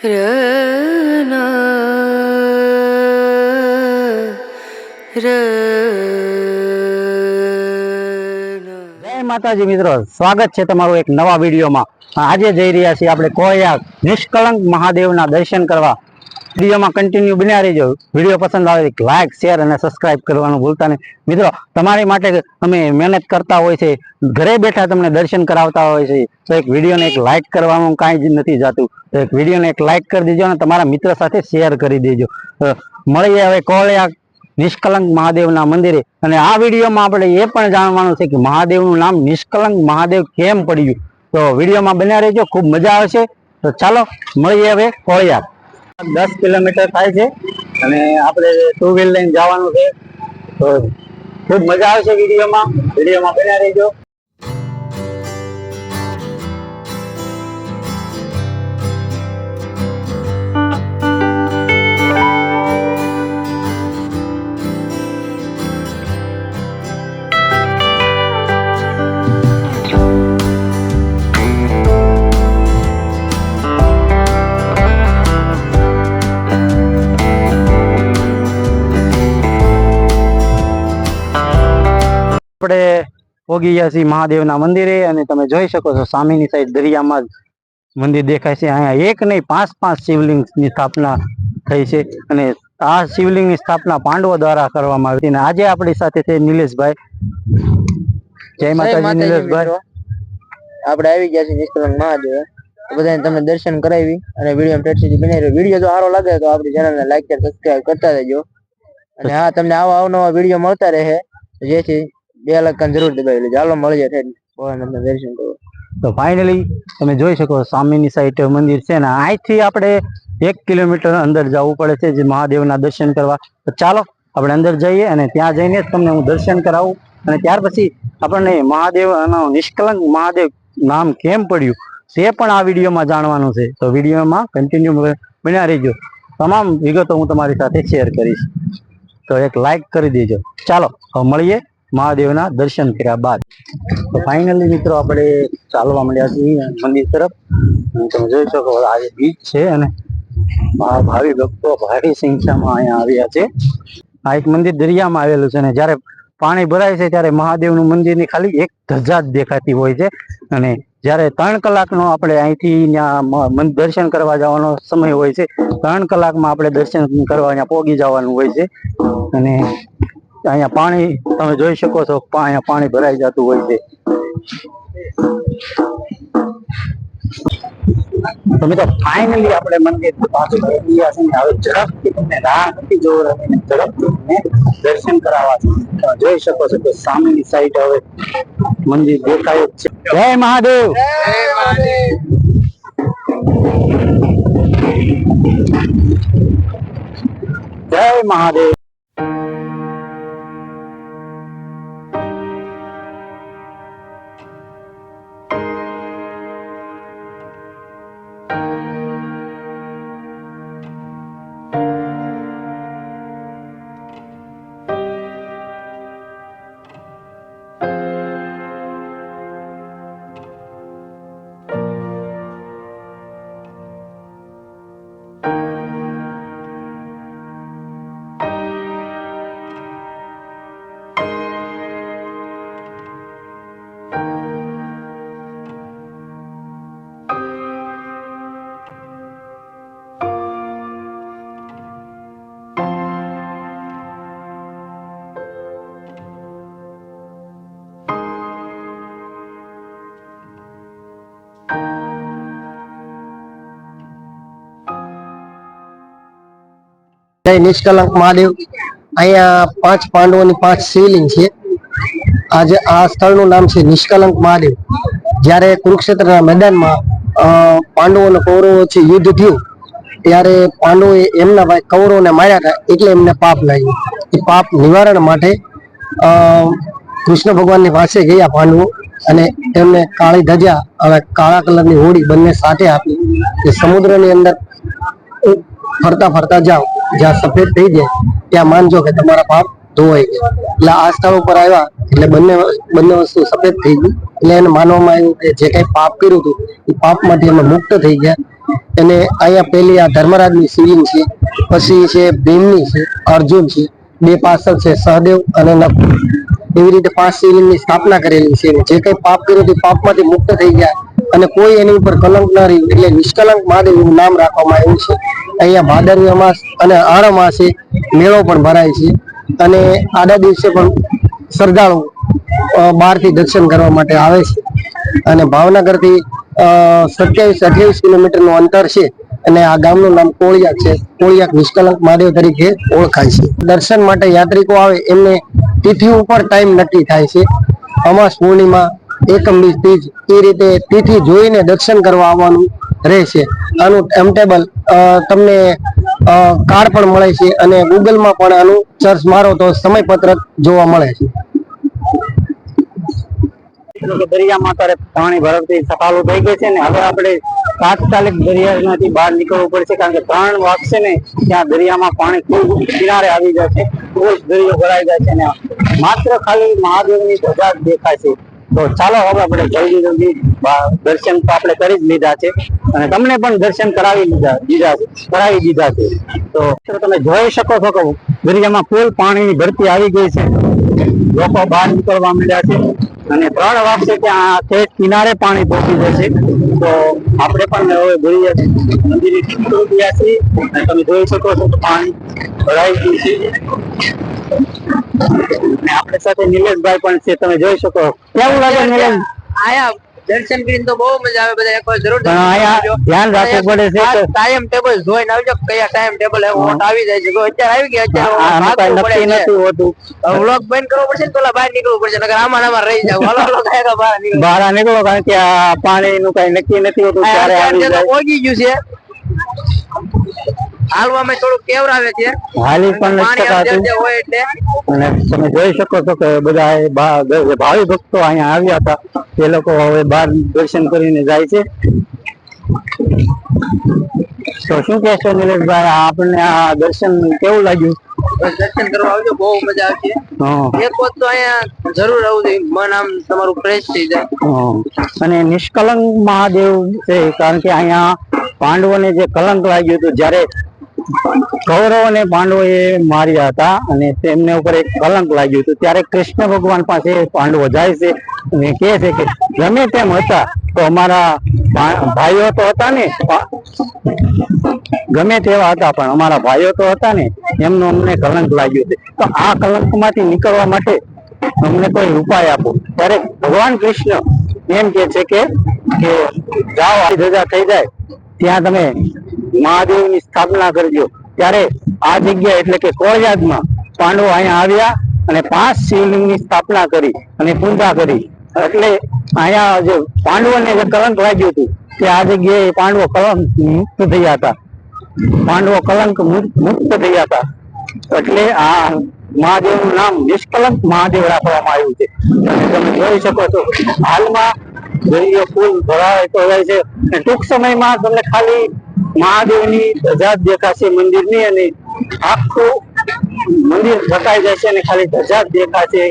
જય માતાજી મિત્રો સ્વાગત છે તમારું એક નવા વિડીયોમાં. આજે જઈ રહ્યા છીએ આપણે કોયા નિષ્કલંક મહાદેવના દર્શન કરવા. વિડીયોમાં કન્ટિન્યુ બન્યા રહેજો. વીડિયો પસંદ આવે તો લાઇક શેર અને સબસ્ક્રાઇબ કરવાનું ભૂલતા નહીં. મિત્રો, તમારી માટે અમે મહેનત કરતા હોય છે. ઘરે બેઠા તમને દર્શન કરાવતા હોય છે. તો એક વિડીયોને એક લાઇક કરવાનું કાંઈ જ નથી જાતું. તો એક વિડીયોને એક લાઇક કરી દેજો અને તમારા મિત્ર સાથે શેર કરી દેજો. મળીએ હવે કોળિયા નિષ્કલંક મહાદેવના મંદિરે. અને આ વિડીયોમાં આપણે એ પણ જાણવાનું છે કે મહાદેવનું નામ નિષ્કલંક મહાદેવ કેમ પડ્યું? તો વિડીયોમાં બન્યા રહેજો. ખૂબ મજા આવશે. તો ચાલો, મળીએ હવે કોળિયાર દસ કિલોમીટર થાય છે અને આપણે ટુ વ્હીલ લઈને જવાનું છે. તો ખૂબ મજા આવશે વિડીયોમાં. વિડીયોમાં બન્યા રહેજો. આપણે પોગી ગયા છીએ મહાદેવના મંદિરે અને તમે જોઈ શકો છો સામેની સાઈડ દરિયામાં જ મંદિર દેખાય છે. અહીંયા એક નહીં પાંચ પાંચ શિવલિંગની સ્થાપના થઈ છે અને આ શિવલિંગની સ્થાપના પાંડવો દ્વારા કરવામાં આવી અને આજે આપણી સાથે છે નિલેશભાઈ. જય માતાજી નિલેશભાઈ. આપણે આવી ગયા છીએ નિષ્કલંક મહાદેવ. બધાને તમને દર્શન કરાવી અને વીડિયો ઠેઠ બનાવી વીડિયો જો સારો લાગે તો આપણી ચેનલને લાઈક શેર સબસ્ક્રાઇબ કરતા રહેજો. અને હા તમને આવા અવનવા વીડિયો મળતા રહે. જેથી બે લાખ જરૂર દબાવી લેજો મળીએ જાય ભગવાન દર્શન કરો. તો ફાઇનલી તમે જોઈ શકો સ્વામીની સાઈડ મંદિર છે ને, અહીંથી આપણે એક કિલોમીટર અંદર જવું પડે છે, જે મહાદેવના દર્શન કરવા. તો ચાલો, આપણે અંદર જઈએ અને ત્યાં જઈને જ તમને હું દર્શન કરાવું. અને ત્યાર પછી આપણને મહાદેવ નિષ્કલંક મહાદેવ નામ કેમ પડ્યું, તે પણ આ વિડીયોમાં જાણવાનું છે. તો વિડીયોમાં કન્ટિન્યુ બન્યા રહીજો. તમામ વિગતો હું તમારી સાથે શેર કરીશ. તો એક લાઈક કરી દેજો. ચાલો મળીએ. મહાદેવના દર્શન કર્યા બાદ. તો ફાઇનલી મિત્રો આપણે ચાલવા મળ્યા છીએ મંદિર તરફ. તમે જોઈ શકો આજે બીચ છે અને ભાવિ ભક્તો ભારી સંખ્યામાં અહીંયા આવ્યા છે. આ એક મંદિર દરિયામાં આવેલું છે અને જ્યારે પાણી ભરાય છે ત્યારે મહાદેવનું મંદિરની ખાલી એક ધજા જ દેખાતી હોય છે. અને જ્યારે ત્રણ કલાકનો આપણે અહીંથી ત્યાં દર્શન કરવા જવાનો સમય હોય છે, ત્રણ કલાકમાં આપણે દર્શન કરવા અહીંયા પોગી જવાનું હોય છે. અને અહીંયા પાણી તમે જોઈ શકો છો પા- અહીંયા પાણી ભરાઈ જતું હોય છે. તો મિત્રો ફાઇનલી આપણે મંદિર પાછું આવી ગયા છે ને હવે ઝડપથી તમને રાહ નથી જોવડાવી અને ઝડપથી તમને દર્શન કરાવવા છે. તો જોઈ શકો છો કે સામેની સાઈડ હવે મંદિર દેખાય જ છે. જય મહાદેવ! જય મહાદેવ! જય નિષ્કલંક મહાદેવ. અહીંયા પાંચ પાંડવોની પાંચ શિવલિંગ છે. આજે આ સ્થળનું નામ છે નિષ્કલંક મહાદેવ. જ્યારે કુરુક્ષેત્રના મેદાનમાં પાંડવો અને કૌરવો છે યુદ્ધ થયું, ત્યારે પાંડવોએ એમના ભાઈ કૌરવોને માર્યા હતા એટલે એમને પાપ લાગ્યું. એ પાપ નિવારણ માટે કૃષ્ણ ભગવાનની પાસે ગયા પાંડવો અને તેમને કાળી ધજા અને કાળા કલરની હોડી બંને સાથે આપી. એ સમુદ્રની અંદર ફરતા ફરતા જાઓ. જ્યાં સફેદ થઈ જાય ત્યાં માનજો કે તમારા પાપ ધોવાઈ ગયા. એટલે આ સ્થળ ઉપર આવ્યા, એટલે બંને બંને વસ્તુ સફેદ થઈ ગઈ. એટલે એને માનવામાં આવ્યું કે જે કઈ પાપ કર્યું હતું, એ પાપમાંથી અમે મુક્ત થઈ ગયા. અને અહીંયા પેલી આ ધર્મરાજની શિવલિંગ છે, પછી છે ભીમની છે, અર્જુન છે, બે પાસલ છે, સહદેવ અને નકુલ. એવી રીતે પાંચ શિવલિંગની સ્થાપના કરેલી છે. જે કઈ પાપ કર્યું હતું પાપમાંથી મુક્ત થઈ ગયા. અને કોઈ એની ઉપર કલંક ન રહ્યું એટલે નિષ્કલંક મહાદેવ એવું નામ રાખવામાં આવ્યું છે. અહીંયા ભાદરવી અમાસ અને આણ માસે મેળો પણ ભરાય છે અને આડા દિવસે પણ શ્રદ્ધાળુ બહારથી દર્શન કરવા માટે આવે છે. અને ભાવનગરથી સત્યાવીસ, અઠ્યાવીસ કિલોમીટરનું અંતર છે અને આ ગામનું નામ કોળિયાક છે. કોળિયાક નિષ્કલંક મહાદેવ તરીકે ઓળખાય છે. દર્શન માટે યાત્રિકો આવે એમને તિથિ ઉપર ટાઈમ નક્કી થાય છે. અમાસ પૂર્ણિમા, એકમ બીજ તીજ એ રીતે તિથિ જોઈને દર્શન કરવા આવવાનું રહેશે. આનું ટાઈમટેબલ તમને કાર્ડ પણ મળે છે અને ગૂગલમાં પણ આનું સર્ચ મારો તો સમયપત્રક જોવા મળે છે. દરિયામાં અત્યારે પાણી ભરતી સફાળું થઈ ગઈ છે ને. હવે આપણે તાત્કાલિક દરિયામાંથી બહાર નીકળવું પડશે કારણ કે ત્રણ વાગશે ને, ત્યાં દરિયામાં પાણી ખૂબ કિનારે આવી જાય છે ખૂબ જ દરિયો ભરાઈ જાય છે ને. માત્ર ખાલી મહાદેવની ધજા જ દેખાય છે. તો ચાલો હવે આપણે જલ્દી જલ્દી દર્શન તો આપણે કરી જ લીધા છે. અને તમને પણ દર્શન કરાવી દીધા દીધા, કરાવી દીધા છે. તો તમે જોઈ શકો છો કે દરિયામાં ફૂલ પાણીની ભરતી આવી ગઈ છે. લોકો બહાર નીકળવા મળ્યા છે. અને ત્રણ વાગશે ત્યાં ઠેઠ કિનારે પાણી પહોંચી જશે તો આપણે પણ હવે દરિયા મંદિરે ગયા છીએ. અને તમે જોઈ શકો છો પાણી ભરાઈ ગયું છે. આપણી સાથે નિલેશભાઈ પણ છે. તમે જોઈ શકો. કેવું લાગે નિલેશ? આયા. દર્શન કરીને તો બહુ મજા આવે બધા. એકવાર જરૂર પણ ધ્યાન રાખવું પડે છે ટાઈમ ટેબલ જોઈને આવજો કયા ટાઈમ ટેબલ આવી જાય છે. અત્યારે આવી ગયા અત્યારે નથી હોતું. વ્લોગ બંધ કરવો પડશે ને પેલા બહાર નીકળવું પડશે. નકર આમાં આમાં રહી જાવ. હાલો હાલો કાંઈ બહાર નીકળો. બહાર નીકળો કારણ કે આ પાણીનું કઈ નક્કી નથી હોતું ત્યારે આવી જાય. ઓગી ગયું છે હાલવામાં થોડું કેવરાવે છે. હાલી પણ નથી પાણી શકાતું અંદર જે હોય એટલે અને તમે જોઈ શકો છો કે બધા એ બા- જે ભાવિ ભક્તો અહીંયા આવ્યા હતા એ લોકો હવે બહાર દર્શન કરીને જાય છે. તો શું કહેશો નિલેશભાઈ આપણને આ દર્શન કેવું લાગ્યું? દર્શન કરવા આવજો બહુ મજા આવશે. એક વખત તો અહીંયા જરૂર જોઈએ મન આમ તમારું ફ્રેશ થઈ જાય. અને નિષ્કલંક મહાદેવ છે કારણ કે અહીંયા પાંડવોને જે કલંક લાગ્યું હતું જ્યારે કૌરવ અને પાંડવોએ માર્યા હતા અને તેમને ઉપર એક કલંક લાગ્યું હતું. ત્યારે કૃષ્ણ ભગવાન પાસે પાંડવો જાય છે અને કહે છે કે ગમે તેમ હતા, તો અમારા ભાઈઓ તો હતા ને. ગમે તેવા હતા, પણ અમારા ભાઈઓ તો હતા ને. એમનો અમને કલંક લાગ્યું છે. તો આ કલંકમાંથી નીકળવા માટે અમને કોઈ ઉપાય આપો. ત્યારે ભગવાન કૃષ્ણ એમ કે છે કે જાઓ, આ ધજા થઈ જાય. ત્યાં તમે મહાદેવની સ્થાપના કરજો. ત્યારે આ જગ્યા એટલે કે કોળિયાદમાં પાંડવો અહીંયા આવ્યા અને પાંચ શિવલિંગની સ્થાપના કરી અને પૂજા કરી. એટલે અહીંયા જે પાંડવોને જે કલંક લાગ્યું હતું, તે આ જગ્યાએ પાંડવો કલંક મુક્ત થયા હતા. પાંડવો કલંક મુક્ત થયા હતા. એટલે આ મહાદેવનું નામ નિષ્કલંક મહાદેવ રાખવામાં આવ્યું છે. તમે જોઈ શકો છો, હાલમાં દરિયો ફૂલ ભરાતો હોય છે. ટૂંક સમયમાં તમને ખાલી મહાદેવની ધજા જ દેખાશે મંદિરની અને આખું મંદિર ઢકાઈ જશે અને ખાલી ધજા જ દેખાશે.